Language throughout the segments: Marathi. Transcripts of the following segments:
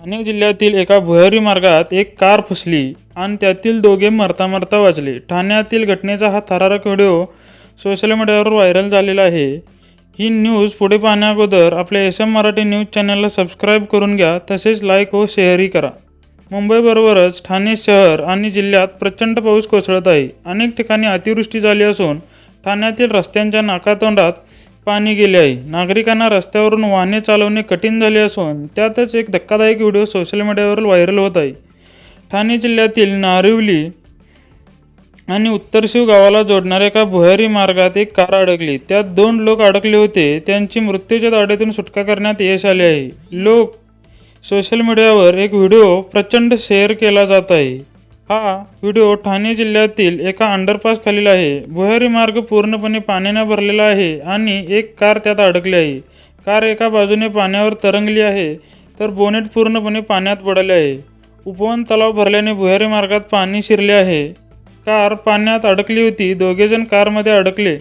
ठाणे जिल्ह्यातील एका भुयारी मार्गात एक कार फसली आणि त्यातील दोघे मरता मरता वाचले. ठाण्यातील घटनेचा हा थरारक व्हिडिओ सोशल मीडियावर व्हायरल झालेला आहे. ही न्यूज पुढे पाहण्याअगोदर आपल्या एस एम मराठी न्यूज चॅनलला सबस्क्राईब करून घ्या तसेच लाईक व शेअरही करा. मुंबईबरोबरच ठाणे शहर आणि जिल्ह्यात प्रचंड पाऊस कोसळत आहे. अनेक ठिकाणी अतिवृष्टी झाली असून ठाण्यातील रस्त्यांच्या नाकातोंडात पाणी गेले आहे. नागरिकांना रस्त्यावरून वाहने चालवणे कठीण झाले असून त्यातच एक धक्कादायक व्हिडिओ सोशल मीडियावर व्हायरल होत आहे. ठाणे जिल्ह्यातील नारिवली आणि उत्तरशिव गावाला जोडणाऱ्या एका भुयारी मार्गात एक कार अडकली. त्यात दोन लोक अडकले होते. त्यांची मृत्यूच्या दाढेतून सुटका करण्यात यश आले आहे. लोक सोशल मीडियावर एक व्हिडिओ प्रचंड शेअर केला जात आहे. हा व्हिडिओ ठाणे जिल्ह्यातील एका अंडरपास खालील आहे. भुयारी मार्ग पूर्णपणे पाण्याने भरलेला आहे आणि एक कार त्यात अडकली आहे. कार एका बाजूने पाण्यावर तरंगली आहे तर बोनेट पूर्णपणे पाण्यात पडले आहे. उपवन तलाव भरल्याने भुयारी मार्गात पाणी शिरले आहे. कार पाण्यात अडकली होती दोघेजण कारमध्ये अडकले.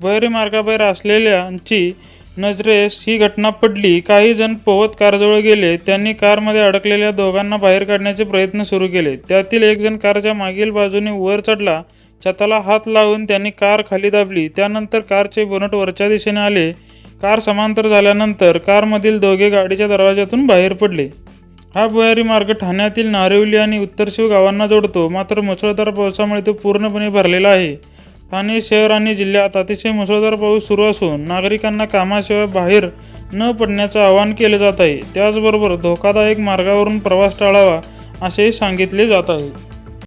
भुयारी मार्गाबाहेर असलेल्यांची नजरेस ही घटना पडली. काही जण पोहत कारजवळ गेले. त्यांनी कारमध्ये अडकलेल्या दोघांना बाहेर काढण्याचे प्रयत्न सुरू केले. त्यातील एक जण कारच्या मागील बाजूने वर चढला. छताला हात लावून त्यांनी कार खाली दाबली. त्यानंतर कारचे बोनट वरच्या दिशेने आले. कार समांतर झाल्यानंतर कारमधील दोघे गाडीच्या दरवाज्यातून बाहेर पडले. हा भुयारी मार्ग ठाण्यातील नारिवली आणि उत्तरशिव गावांना जोडतो. मात्र मुसळधार पावसामुळे तो पूर्णपणे भरलेला आहे. ठाणे शहर आणि जिल्ह्यात अतिशय मुसळधार पाऊस सुरू असून नागरिकांना कामाशिवाय बाहेर न पडण्याचं आवाहन केले जात आहे. त्याचबरोबर धोकादायक मार्गावरून प्रवास टाळावा असेही सांगितले जात आहे.